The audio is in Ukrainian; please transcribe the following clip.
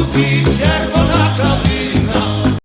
Червона калина.